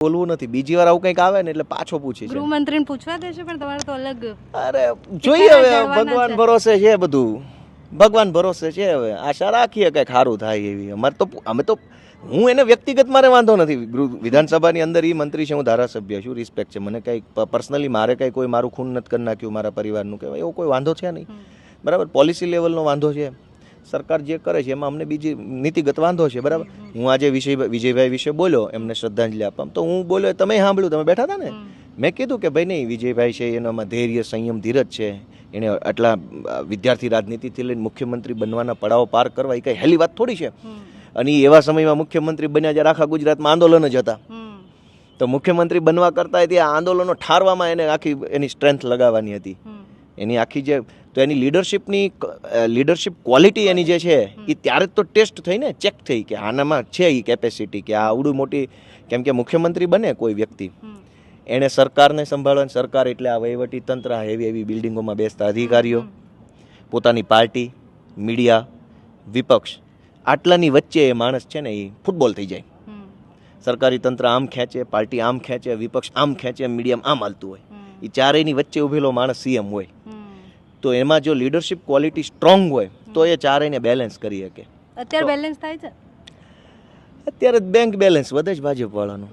બોલવું નથી. બીજી વાર આવું કંઈક આવે ને એટલે પાછો પૂછી છે. ગૃહમંત્રીને પૂછવા દેશે પણ તમારે તો અલગ અરે જોઈએ હવે ભગવાન ભરોસે છે બધું. ભગવાન ભરોસે છે હવે. આશા રાખીએ કંઈક સારું થાય એવી. અમારે તો અમે તો હું એને વ્યક્તિગત મારે વાંધો નથી. વિધાનસભાની અંદર એ મંત્રી છે હું ધારાસભ્ય છું રિસ્પેક્ટ છે. મને કંઈ પર્સનલી મારે કંઈ કોઈ મારું ખૂન નથી કરી નાખ્યું મારા પરિવારનું કે એવો કોઈ વાંધો છે નહીં. બરાબર? પોલિસી લેવલનો વાંધો છે. સરકાર જે કરે છે એમાં અમને બીજી નીતિગત વાંધો છે બરાબર? હું આજે વિજય વિજયભાઈ વિશે બોલ્યો એમને શ્રદ્ધાંજલિ આપવા. તો હું બોલ્યો તમે સાંભળ્યું તમે બેઠા હતા ને? મેં કીધું કે ભાઈ નહીં વિજયભાઈ છે એનામાં ધૈર્ય સંયમ ધીરજ છે. એણે આટલા વિદ્યાર્થી રાજનીતિથી લઈને મુખ્યમંત્રી બનવાના પડાવ પાર કરવા એ કંઈ હેલી વાત થોડી છે? અને એવા સમયમાં મુખ્યમંત્રી બન્યા જ્યારે આખા ગુજરાતમાં આંદોલન જ હતા. તો મુખ્યમંત્રી બનવા કરતાં ત્યાં આંદોલનો ઠારવામાં એને આખી એની સ્ટ્રેન્થ લગાવવાની હતી. એની આખી જે તો એની લીડરશિપની લીડરશિપ ક્વોલિટી એની જે છે એ ત્યારે જ તો ટેસ્ટ થઈને ચેક થઈ કે આનામાં છે એ કેપેસિટી કે આ આવડું મોટી કેમ કે મુખ્યમંત્રી બને કોઈ વ્યક્તિ. એણે સરકારને સંભાળવાની સરકાર એટલે આ વહીવટી તંત્ર એવી એવી બિલ્ડિંગોમાં બેસતા અધિકારીઓ પોતાની પાર્ટી મીડિયા વિપક્ષ આટલાની વચ્ચે એ માણસ છે ને એ ફૂટબોલ થઈ જાય. સરકારી તંત્ર આમ ખેંચે પાર્ટી આમ ખેંચે વિપક્ષ આમ ખેંચે મીડિયમ આમ હાલતું હોય. એ ચારેયની વચ્ચે ઊભેલો માણસ સીએમ હોય. તો એમાં જો લીડરશિપ ક્વોલિટી સ્ટ્રોંગ હોય તો એ ચારેયને બેલેન્સ કરી શકે. અત્યારે બેલેન્સ થાય છે? અત્યારે બેંક બેલેન્સ વધે જ ભાજપ વાળાનું